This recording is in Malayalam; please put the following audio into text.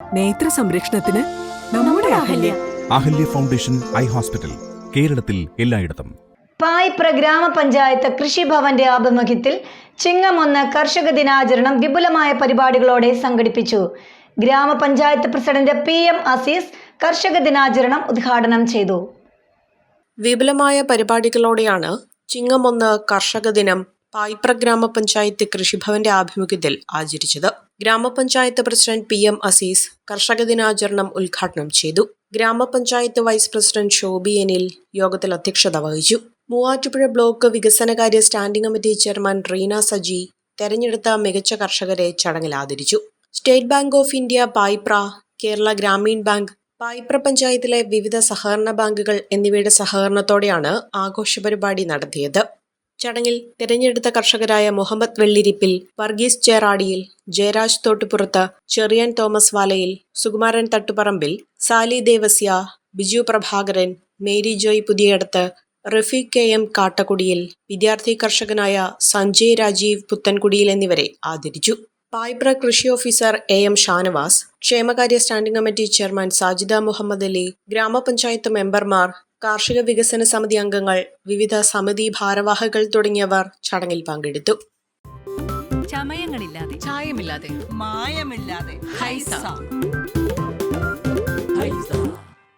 നേത്ര സംരക്ഷണത്തിന് നമ്മുടെ Ahalya. Ahalya foundation eye hospital കേരളത്തിൽ എല്ലായിടത്തും. പായിപ്ര ഗ്രാമപഞ്ചായത്ത് കൃഷിഭവന്റെ ആഭിമുഖ്യത്തിൽ ചിങ്ങമൊന്ന് കർഷക ദിനാചരണം വിപുലമായ പരിപാടികളോടെ സംഘടിപ്പിച്ചു. ഗ്രാമപഞ്ചായത്ത് പ്രസിഡന്റ് പി എം അസീസ് കർഷക ദിനാചരണം ഉദ്ഘാടനം ചെയ്തു. വിപുലമായ പരിപാടികളോടെയാണ് ചിങ്ങമൊന്ന് കർഷക ദിനം പായിപ്ര ഗ്രാമപഞ്ചായത്ത് കൃഷിഭവന്റെ ആഭിമുഖ്യത്തിൽ ആചരിച്ചത്. ഗ്രാമപഞ്ചായത്ത് പ്രസിഡന്റ് പി എം അസീസ് കർഷക ദിനാചരണം ഉദ്ഘാടനം ചെയ്തു. ഗ്രാമപഞ്ചായത്ത് വൈസ് പ്രസിഡന്റ് ഷോബി എനിൽ യോഗത്തിൽ അധ്യക്ഷത വഹിച്ചു. മൂവാറ്റുപുഴ ബ്ലോക്ക് വികസനകാര്യ standing committee chairman Reena Saji തെരഞ്ഞെടുത്ത മികച്ച കർഷകരെ ചടങ്ങിൽ ആദരിച്ചു. State bank of India Payipra Kerala Grameen bank Payipra പഞ്ചായത്തിലെ വിവിധ സഹകരണ ബാങ്കുകൾ എന്നിവയുടെ സഹകരണത്തോടെയാണ് ആഘോഷ പരിപാടി നടത്തിയത്. ചടങ്ങിൽ തിരഞ്ഞെടുത്ത കർഷകരായ Muhammad Vellirippil Varghese Cheradiyil Jayaraj തോട്ടുപുറത്ത് Cherian Thomas Valayil Sukumaran Thattuparambil Sally Devasya Biju Prabhakaran Mary Joy Puthiyadath Rafeeq K M Kattakudiyil വിദ്യാർത്ഥി കർഷകനായ സഞ്ജയ് രാജീവ് പുത്തൻകുടിയിൽ എന്നിവരെ ആദരിച്ചു. പായ്പ്ര കൃഷി ഓഫീസർ എ എം ഷാനവാസ് ക്ഷേമകാര്യ standing committee chairman Sajida Muhammad Ali ഗ്രാമപഞ്ചായത്ത് മെമ്പർമാർ കാർഷിക വികസന സമിതി അംഗങ്ങൾ വിവിധ സമിതി ഭാരവാഹികൾ തുടങ്ങിയവർ ചടങ്ങിൽ പങ്കെടുത്തു ചമയങ്ങളില്ലാതെ ചായമില്ലാതെ മായമില്ലാതെ ഹൈസ.